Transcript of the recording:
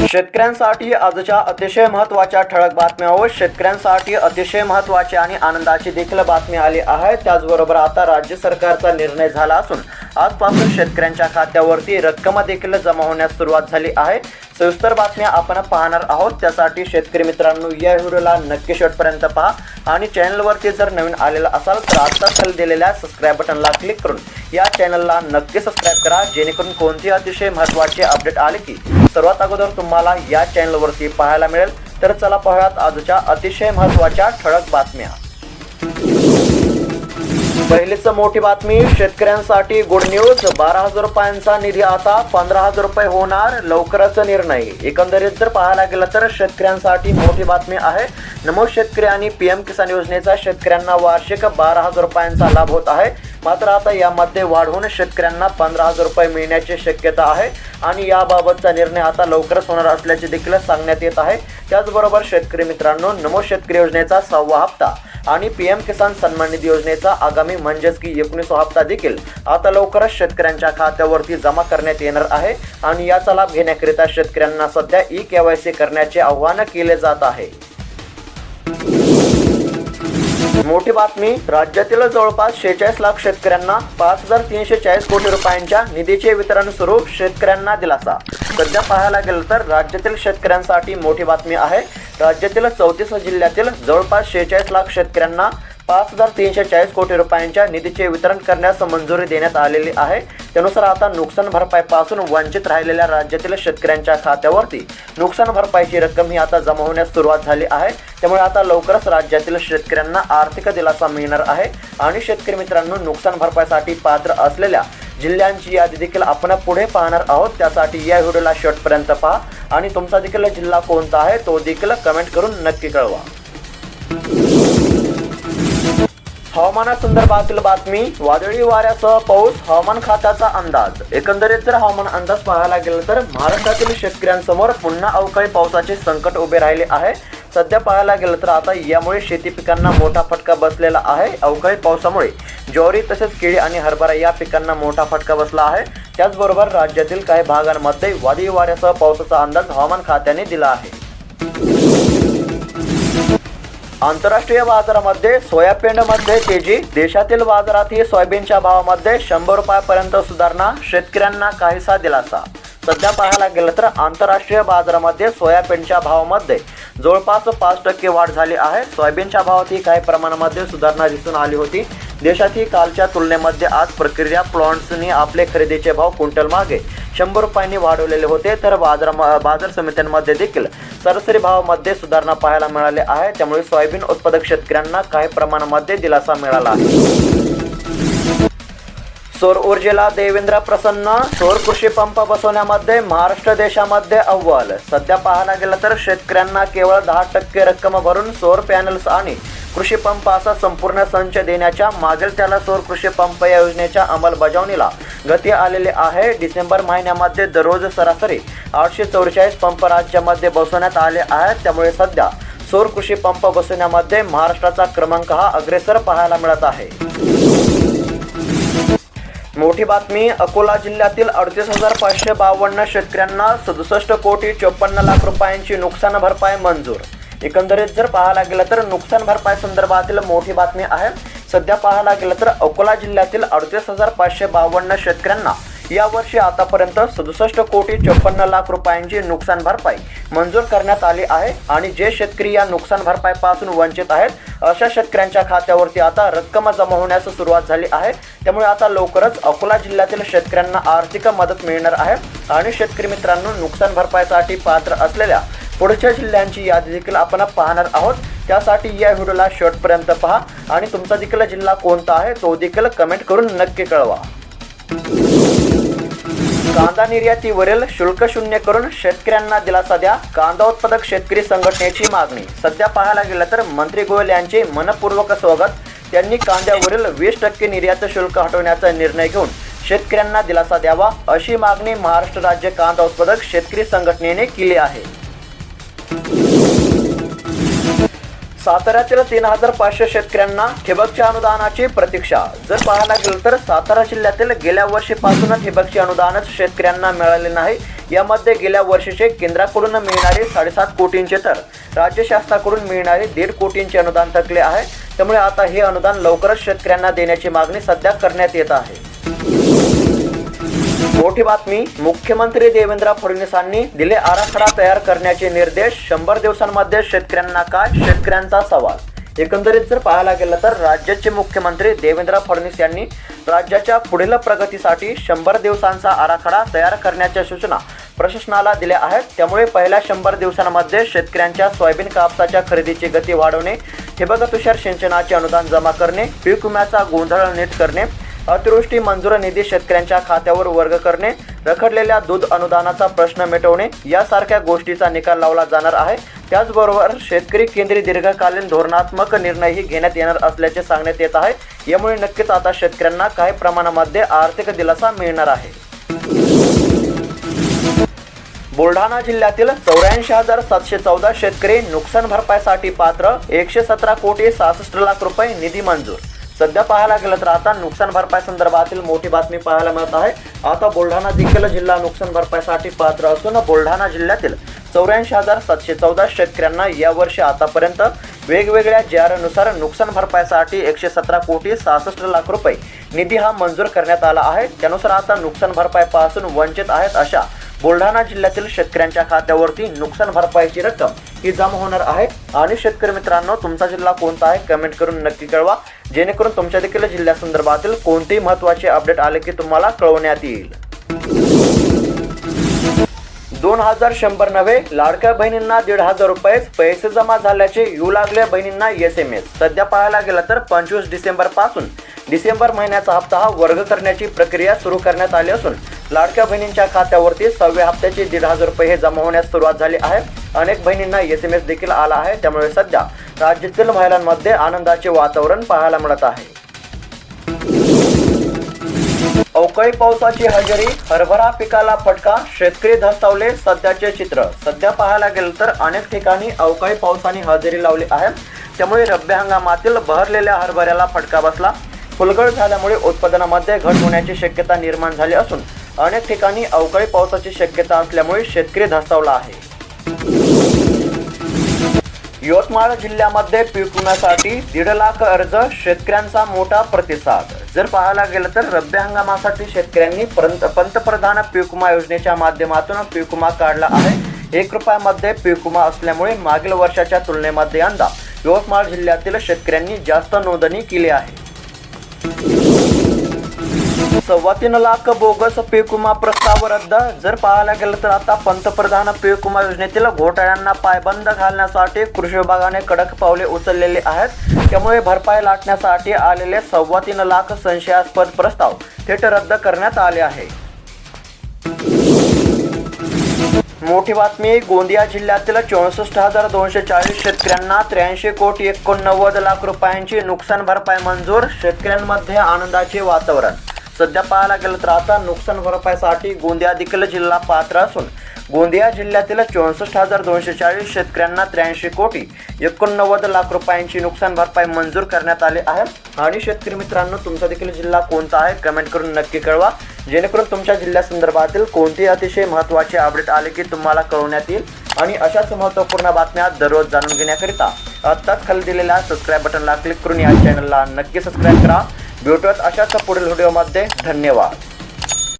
शेतकऱ्यांसाठी आजच्या अतिशय महत्त्वाच्या ठळक बातम्या व शेतकऱ्यांसाठी अतिशय महत्त्वाची आणि आनंदाची देखील बातमी आली आहे. त्याचबरोबर आता राज्य सरकारचा निर्णय झाला असून आजपासून शेतकऱ्यांच्या खात्यावरती रक्कम देखील जमा होण्यास सुरुवात झाली आहे. सविस्तर बातम्या आपण पाहणार आहोत. त्यासाठी शेतकरी मित्रांनो या व्हिडिओला नक्की शेवटपर्यंत पहा. आणि चॅनलवरती जर नवीन आलेला असाल तर आता खाली दिलेल्या सबस्क्राईब बटनला क्लिक करून या चॅनलला नक्की सबस्क्राईब करा. जेणेकरून कोणती अतिशय महत्त्वाचे अपडेट आले की सर्वात अगोदर तुम्हाला या चॅनलवरती पाहायला मिळेल. तर चला पाहूयात आजच्या अतिशय महत्त्वाच्या ठळक बातम्या. पहिलीच मोठी बातमी शेतकऱ्यांसाठी गुड न्यूज बारा हजार रुपयांचा निधी आता पंधरा हजार रुपये होणार लवकरच निर्णय. एकंदरीत जर पाहायला गेलं तर शेतकऱ्यांसाठी मोठी बातमी आहे. नमो शेतकरी आणि पीएम किसान योजनेचा शेतकऱ्यांना वार्षिक बारा हजार रुपयांचा लाभ होत आहे. मात्र आता यामध्ये वाढवून शेतकऱ्यांना पंधरा हजार रुपये मिळण्याची शक्यता आहे. आणि याबाबतचा निर्णय आता लवकरच होणार असल्याचे देखील सांगण्यात येत आहे. त्याचबरोबर शेतकरी मित्रांनो नमो शेतकरी योजनेचा सहावा हप्ता. आणि पी एम किसान सन्मान निधी योजनेचा आगामी म्हणजेच की एकोणीसवा हप्ता देखील आता लवकरच शेतकऱ्यांच्या खात्यावरती जमा करण्यात येणार आहे आणि याचा लाभ घेण्याकरिता शेतकऱ्यांना सध्या ई केवायसी करण्याचे आव्हान केले जात आहे. मोठी बातमी राज्यातील जवळपास शेहेचाळीस लाख शेतकऱ्यांना पाच हजार तीनशे चाळीस कोटी रुपयांच्या निधीचे वितरण सुरू शेतकऱ्यांना दिलासा. सध्या पाहायला गेलं तर राज्यातील शेतकऱ्यांसाठी मोठी बातमी आहे. राज्यातील चौतीस जिल्ह्यातील जवळपास शेहेचाळीस लाख शेतकऱ्यांना पाच हजार तीनशे चाळीस कोटी रुपयांच्या निधीचे वितरण करण्यास मंजुरी देण्यात आलेली आहे. त्यानुसार आता नुकसान भरपाईपासून वंचित राहिलेल्या राज्यातील शेतकऱ्यांच्या खात्यावरती नुकसान भरपाईची रक्कम ही आता जमा होण्यास सुरुवात झाली आहे. त्यामुळे आता लवकरच राज्यातील शेतकऱ्यांना आर्थिक दिलासा मिळणार आहे. आणि शेतकरी मित्रांनो नुकसान भरपाईसाठी पात्र असलेल्या जिल्ह्यांची यादी देखील आपण पुढे पाहणार आहोत. त्यासाठी या व्हिडिओला शेवटपर्यंत पहा. आणि तुमचा देखील जिल्हा कोणता आहे तो देखील कमेंट करून नक्की कळवा. हवामानासंदर्भातील बातमी वादळी वाऱ्यासह पाऊस हवामान खात्याचा अंदाज. एकंदरीत जर हवामान अंदाज पाहायला गेलं तर महाराष्ट्रातील शेतकऱ्यांसमोर पुन्हा अवकाळी पावसाचे संकट उभे राहिले आहे. सध्या पाहायला गेलं तर आता यामुळे शेती पिकांना मोठा फटका बसलेला आहे. अवकाळी पावसामुळे ज्वारी तसेच केळी आणि हरभरा या पिकांना मोठा फटका बसला आहे. त्याचबरोबर राज्यातील काही भागांमध्ये वादळी वाऱ्यासह पावसाचा अंदाज हवामान खात्याने दिला आहे. आंतरराष्ट्रीय बाजारामध्ये सोयाबीनमध्ये तेजी देशातील बाजारातही सोयाबीनच्या भावामध्ये शंभर रुपयापर्यंत सुधारणा शेतकऱ्यांना काहीसा दिलासा. सध्या पाहायला गेलं तर आंतरराष्ट्रीय बाजारामध्ये सोयाबीनच्या भावामध्ये जवळपास पाच टक्के वाढ झाली आहे. सोयाबीनच्या भावातही काही प्रमाणामध्ये सुधारणा दिसून आली होती. देशातही कालच्या तुलनेमध्ये आज प्रक्रिया प्लॉन्ट्सनी आपले खरेदीचे भाव क्विंटल मागे शंभर रुपयांनी वाढवलेले होते. तर बाजार बाजार समित्यांमध्ये देखील सरासरी भावामध्ये सुधारणा पाहायला मिळाली आहे. त्यामुळे सोयाबीन उत्पादक शेतकऱ्यांना काही प्रमाणामध्ये दिलासा मिळाला आहे. सौर ऊर्जेला देवेंद्र प्रसन्न. सौर कृषी पंप बसवण्यामध्ये महाराष्ट्र देशामध्ये अव्वल. सध्या पाहायला गेलं तर शेतकऱ्यांना केवळ दहा टक्के रक्कम भरून सौर पॅनल्स आणि कृषी पंप असा संपूर्ण संच देण्याच्या मागील त्याला सौर कृषी पंप या योजनेच्या अंमलबजावणीला गती आलेली आहे. डिसेंबर महिन्यामध्ये दररोज सरासरी आठशे चौवेचाळीस पंप राज्यामध्ये बसवण्यात आले आहेत. त्यामुळे सध्या सौर कृषी पंप बसवण्यामध्ये महाराष्ट्राचा क्रमांक हा अग्रेसर पाहायला मिळत आहे. मोठी बातमी अकोला जिल्ह्यातील अडतीस हजार पाचशे बावन्न शेतकऱ्यांना सदुसष्ट कोटी चोपन्न लाख रुपयांची नुकसान भरपाई मंजूर. एकंदरीत जर पाहायला गेलं तर नुकसान भरपाई संदर्भातील मोठी बातमी आहे. सध्या पाहायला गेलं तर अकोला जिल्ह्यातील अडतीस हजार पाचशे बावन्न शेतकऱ्यांना यावर्षी आतापर्यंत सदुसष्ट कोटी चोपन्न लाख रुपयांची नुकसान भरपाई मंजूर करण्यात आली आहे आणि जे शेतकरी या नुकसान भरपाईपासून वंचित आहेत अशा शेतकऱ्यांच्या खात्यावरती आता रक्कम जमा होण्यास सुरुवात झाली आहे. त्यामुळे आता लवकरच अकोला जिल्ह्यातील शेतकऱ्यांना आर्थिक मदत मिळणार आहे आणि शेतकरी मित्रांनो नुकसान भरपाईसाठी पात्र असलेल्या पुढच्या जिल्ह्यांची यादी देखील आपण पाहणार आहोत. त्यासाठी या व्हिडिओला शेवटपर्यंत पहा आणि तुमचा देखील जिल्हा कोणता आहे तो देखील कमेंट करून नक्की कळवा. कांदा निर्यातीवरील शुल्क शून्य करून शेतकऱ्यांना दिलासा द्या. कांदा उत्पादक शेतकरी संघटनेची मागणी. सध्या पाहायला गेलं तर मंत्री गोयल यांचे मनपूर्वक स्वागत. त्यांनी कांद्यावरील वीस टक्के निर्यात शुल्क हटवण्याचा निर्णय घेऊन शेतकऱ्यांना दिलासा द्यावा अशी मागणी महाराष्ट्र राज्य कांदा उत्पादक शेतकरी संघटनेने केली आहे. साताऱ्यातील तीन हजार पाचशे शेतकऱ्यांना ठिबकच्या अनुदानाची प्रतीक्षा. जर पाहायला गेलं तर सातारा जिल्ह्यातील गेल्या वर्षीपासून ठिबकचे अनुदानच शेतकऱ्यांना मिळाले नाही. यामध्ये गेल्या वर्षीचे केंद्राकडून मिळणारे साडेसात कोटींचे तर राज्य शासनाकडून मिळणारे दीड कोटींचे अनुदान थकले आहे. त्यामुळे आता हे अनुदान लवकरच शेतकऱ्यांना देण्याची मागणी सध्या करण्यात येत आहे. मोठी बातमी मुख्यमंत्री देवेंद्र फडणवीसांनी दिले आराखडा तयार करण्याचे निर्देश शंभर दिवसांमध्ये शेतकऱ्यांना काय शेतकऱ्यांचा सवाल. एकंदरीत जर पाहायला गेलं तर राज्याचे मुख्यमंत्री देवेंद्र फडणवीस यांनी राज्याच्या पुढील प्रगतीसाठी शंभर दिवसांचा आराखडा तयार करण्याच्या सूचना प्रशासनाला दिल्या आहेत. त्यामुळे पहिल्या शंभर दिवसांमध्ये शेतकऱ्यांच्या सोयाबीन कापसाच्या खरेदीची गती वाढवणे ठिबक तुषार सिंचनाचे अनुदान जमा करणे पीक विम्याचा गोंधळ नीट करणे अतिवृष्टी मंजूर निधी शेतकऱ्यांच्या खात्यावर वर्ग करणे रखडलेल्या दूध अनुदानाचा प्रश्न मिटवणे यासारख्या गोष्टीचा निकाल लावला जाणार आहे. त्याचबरोबर शेतकरी केंद्रीय दीर्घकालीन धोरणात्मक निर्णयही घेण्यात येणार असल्याचे सांगण्यात येत आहे. यामुळे नक्कीच आता शेतकऱ्यांना काही प्रमाणामध्ये आर्थिक दिलासा मिळणार आहे. बुलढाणा जिल्ह्यातील चौऱ्याऐंशी हजार सातशे चौदा शेतकरी नुकसान भरपाईसाठी पात्र एकशे सतरा कोटी सहासष्ट लाख रुपये निधी मंजूर सध्या पाहायला गेलं तर आता नुकसान भरपाई संदर्भातील मोठी बातमी पाहायला मिळत आहे. आता बुलढाणा देखील जिल्हा नुकसान भरपाईसाठी पात्र असून बुलढाणा जिल्ह्यातील चौऱ्याऐंशी हजार सातशे चौदा शेतकऱ्यांना यावर्षी आतापर्यंत वेगवेगळ्या जी नुकसान भरपाईसाठी एकशे सतरा कोटी सहासष्ट लाख रुपये निधी हा मंजूर करण्यात आला आहे. त्यानुसार आता नुकसान भरपाईपासून वंचित आहेत अशा बुलढाणा जिल्ह्यातील शेतकऱ्यांच्या खात्यावरती नुकसान भरपाईची रक्कम ही जमा होणार आहे. आणि शेतकरी मित्रांनो तुमचा जिल्हा कोणता आहे कमेंट करून नक्की कळवा. जेणेकरून तुमच्या देखील जिल्ह्यासंदर्भातील कोणतेही महत्त्वाचे अपडेट आले की तुम्हाला कळवण्यात येईल. दोन हजार शंभर नव्हे लाडक्या बहिणींना दीड हजार रुपये पैसे जमा झाल्याचे येऊ लागले बहिणींना एस एम एस सध्या पाहायला गेलं तर पंचवीस डिसेंबरपासून डिसेंबर महिन्याचा हप्ता हा वर्ग करण्याची प्रक्रिया सुरू करण्यात आली असून लाडक्या बहिणींच्या खात्यावरती सहाव्या हप्त्याचे दीड हजार रुपये हे जमा होण्यास सुरुवात झाली आहे. अनेक बहिणींना एस एम एस देखील आला आहे. त्यामुळे सध्या राज्यातील महिलांमध्ये आनंदाचे वातावरण पाहायला मिळत आहे. अवकाळी पावसाची हजेरी हरभरा पिकाला फटका शेतकरी धस्तावले सध्याचे चित्र. सध्या पाहायला गेलं तर अनेक ठिकाणी अवकाळी पावसाने हजेरी लावली आहे. त्यामुळे रब्बी हंगामातील बहरलेल्या हरभऱ्याला फटका बसला. फुलगड झाल्यामुळे उत्पादनामध्ये घट होण्याची शक्यता निर्माण झाली असून अनेक ठिकाणी अवकाळी पावसाची शक्यता असल्यामुळे शेतकरी धस्तावला आहे. यवतमाळ जिल्ह्यामध्ये पीक विम्यासाठी दीड लाख अर्ज शेतकऱ्यांचा मोठा प्रतिसाद. जर पाहायला गेलं तर रब्बी हंगामासाठी शेतकऱ्यांनी पंत पंतप्रधान पीक विमा योजनेच्या माध्यमातून पीक विमा काढला आहे. एक रुपयामध्ये पीक विमा असल्यामुळे मागील वर्षाच्या तुलनेमध्ये यंदा यवतमाळ जिल्ह्यातील शेतकऱ्यांनी जास्त नोंदणी केली आहे. सव्वा तीन लाख बोगस पीक विमा प्रस्ताव रद्द. जर पाहायला गेलं तर आता पंतप्रधान पीक विमा योजनेतील घोटाळ्यांना पायबंद घालण्यासाठी कृषी विभागाने कडक पावले उचललेली आहेत. त्यामुळे भरपाई लाटण्यासाठी आलेले सव्वा तीन लाख संशयास्पद प्रस्ताव थेट रद्द करण्यात आले आहे. मोठी बातमी गोंदिया जिल्ह्यातील चौसष्ट हजार दोनशे चाळीस शेतकऱ्यांना त्र्याऐंशी कोटी एकोणनव्वद लाख रुपयांची नुकसान भरपाई मंजूर शेतकऱ्यांमध्ये आनंदाचे वातावरण. सध्या पाहायला गेलं तर आता नुकसान भरपाईसाठी गोंदिया देखील जिल्हा पात्र असून गोंदिया जिल्ह्यातील चौसष्ट हजार दोनशे चाळीस शेतकऱ्यांना त्र्याऐंशी कोटी एकोणनव्वद लाख रुपयांची नुकसान भरपाई मंजूर करण्यात आली आहे. आणि शेतकरी मित्रांनो तुमचा देखील जिल्हा कोणता आहे? कमेंट करून नक्की कळवा. जेणेकरून तुमच्या जिल्ह्यासंदर्भातील कोणतेही अतिशय महत्त्वाचे अपडेट आले की तुम्हाला कळवण्यात येईल. आणि अशाच महत्त्वपूर्ण बातम्या दररोज जाणून घेण्याकरिता आत्ताच खाली दिलेल्या सबस्क्राईब बटनला क्लिक करून या चॅनलला नक्की सबस्क्राईब करा. भेटूयात अशाच पुढील व्हिडिओमध्ये. धन्यवाद.